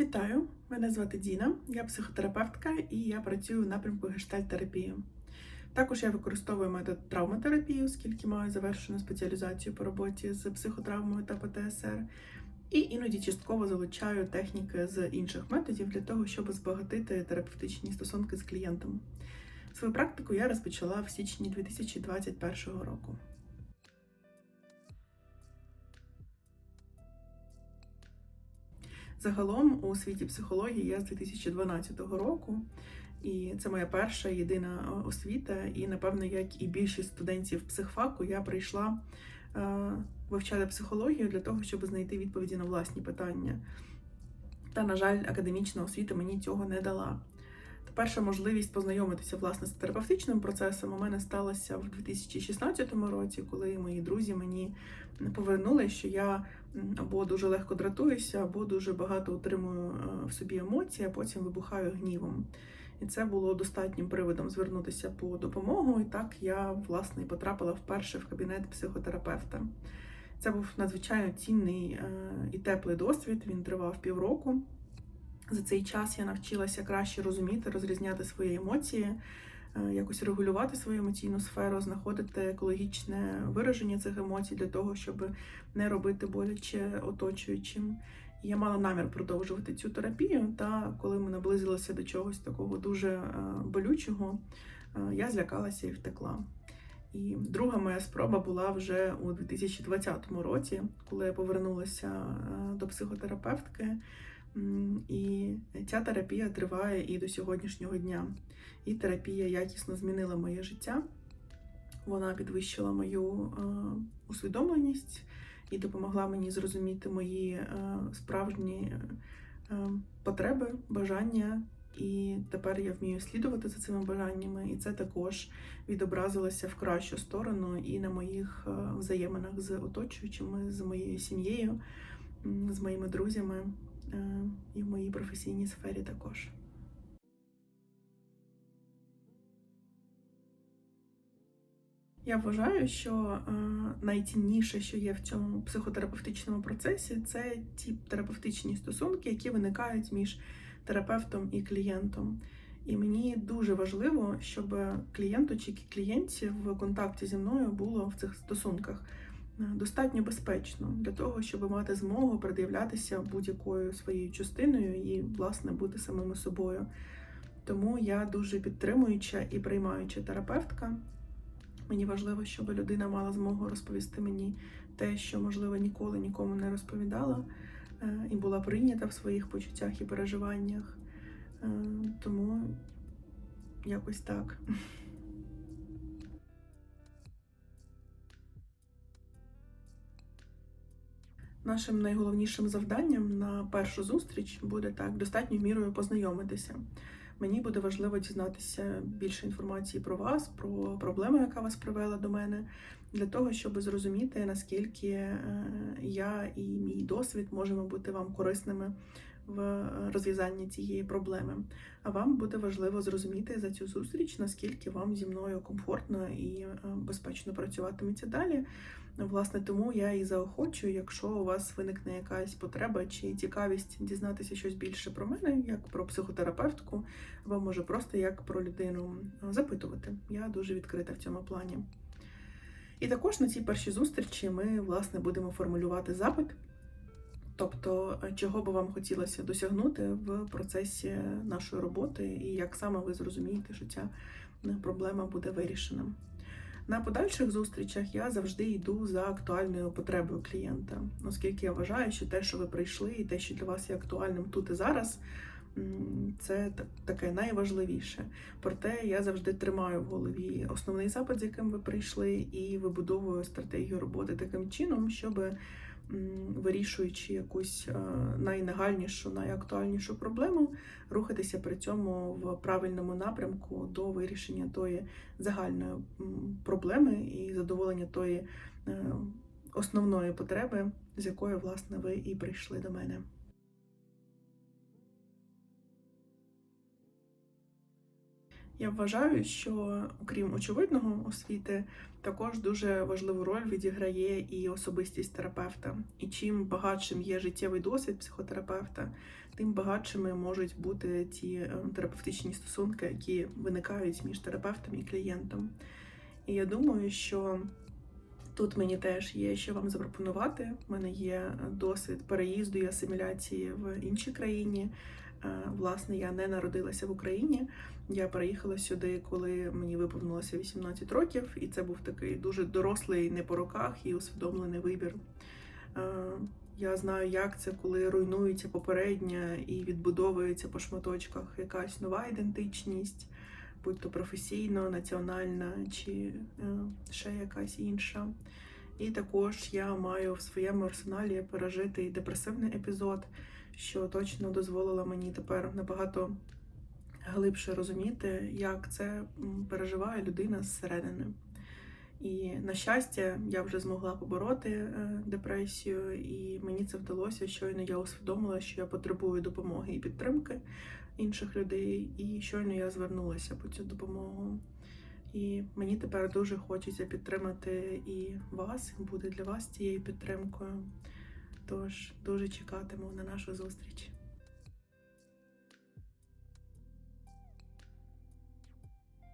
Вітаю! Мене звати Діна, я психотерапевтка і я працюю в напрямку гештальт-терапії. Також я використовую метод травматерапії, оскільки маю завершену спеціалізацію по роботі з психотравмою та ПТСР. І іноді частково залучаю техніки з інших методів для того, щоб збагатити терапевтичні стосунки з клієнтом. Свою практику я розпочала в січні 2021 року. Загалом у світі психології я з 2012 року, і це моя перша єдина е, освіта. І напевно, як і більшість студентів психфаку, я прийшла е, вивчати психологію для того, щоб знайти відповіді на власні питання. Та, на жаль, академічна освіта мені цього не дала. Перша можливість познайомитися власне з терапевтичним процесом у мене сталася в 2016 році, коли мої друзі мені повернули, що я або дуже легко дратуюся, або дуже багато отримую е, в собі емоцій, а потім вибухаю гнівом. І це було достатнім приводом звернутися по допомогу. І так я власне потрапила вперше в кабінет психотерапевта. Це був надзвичайно цінний е, і теплий досвід. Він тривав півроку. За цей час я навчилася краще розуміти, розрізняти свої емоції, е, якось регулювати свою емоційну сферу, знаходити екологічне вираження цих емоцій для того, щоб не робити боляче оточуючим. Я мала намір продовжувати цю терапію. Та коли ми наблизилися до чогось такого дуже е, болючого, е, я злякалася і втекла. І друга моя спроба була вже у 2020 році, коли я повернулася до психотерапевтки. І ця терапія триває і до сьогоднішнього дня. І терапія якісно змінила моє життя. Вона підвищила мою е, усвідомленість і допомогла мені зрозуміти мої е, справжні е, потреби, бажання. І тепер я вмію слідувати за цими бажаннями, і це також відобразилося в кращу сторону і на моїх взаєминах з оточуючими, з моєю сім'єю, з моїми друзями і в моїй професійній сфері також. Я вважаю, що е, найцінніше, що є в цьому психотерапевтичному процесі, це ті терапевтичні стосунки, які виникають між терапевтом і клієнтом. І мені дуже важливо, щоб клієнту чи клієнтці в контакті зі мною було в цих стосунках достатньо безпечно для того, щоб мати змогу пред'являтися будь-якою своєю частиною і, власне, бути самими собою. Тому я дуже підтримуюча і приймаюча терапевтка. Мені важливо, щоб людина мала змогу розповісти мені те, що, можливо, ніколи нікому не розповідала, е, і була прийнята в своїх почуттях і переживаннях. Е, Тому якось так. Нашим найголовнішим завданням на першу зустріч буде так достатньою мірою познайомитися. Мені буде важливо дізнатися більше інформації про вас, про проблему, яка вас привела до мене, для того, щоб зрозуміти, наскільки е, я і мій досвід можемо бути вам корисними в розв'язанні цієї проблеми. А вам буде важливо зрозуміти за цю зустріч, наскільки вам зі мною комфортно і е, безпечно працюватиметься далі. Власне, тому я і заохочую, якщо у вас виникне якась потреба чи цікавість дізнатися щось більше про мене, як про психотерапевтку, або може просто як про людину запитувати. Я дуже відкрита в цьому плані. І також на цій першій зустрічі ми власне будемо формулювати запит. Тобто, чого би вам хотілося досягнути в процесі нашої роботи, і як саме ви зрозумієте, що ця е, проблема буде вирішена. На подальших зустрічах я завжди йду за актуальною потребою клієнта, оскільки я вважаю, що те, що ви прийшли, і те, що для вас є актуальним тут і зараз, це таке найважливіше. Проте я завжди тримаю в голові основний запит, з яким ви прийшли, і вибудовую стратегію роботи таким чином, щоб вирішуючи якусь найнегальнішу, найнагальнішу, найактуальнішу проблему, рухатися при цьому в правильному напрямку до вирішення тої загальної проблеми і задоволення тої е, основної потреби, з якою, власне, ви і прийшли до мене. Я вважаю, що окрім очевидного освіти, також дуже важливу роль відіграє і особистість терапевта. І чим багатшим є життєвий досвід психотерапевта, тим багатшими можуть бути ті е, терапевтичні стосунки, які виникають між терапевтом і клієнтом. І я думаю, що тут мені теж є що вам запропонувати. У мене є досвід переїзду і асиміляції в іншій країні. Е, Власне, я не народилася в Україні. Я переїхала сюди, коли мені виповнилося 18 років, і це був такий дуже дорослий, не по роках і усвідомлений вибір. Е, Я знаю, як це, коли руйнується попередня і відбудовується по шматочках якась нова ідентичність, будь то професійно, національна чи е, ще якась інша. І також я маю в своєму арсеналі пережитий депресивний епізод, що точно дозволило мені тепер набагато глибше розуміти, як це переживає людина зсередини. І на щастя, я вже змогла побороти е, депресію, і мені це вдалося. Щойно я усвідомила, що я потребую допомоги і підтримки інших людей, і щойно я звернулася по цю допомогу. І мені тепер дуже хочеться підтримати і вас, і бути для вас цією підтримкою. Тож дуже чекатиму на нашу зустріч.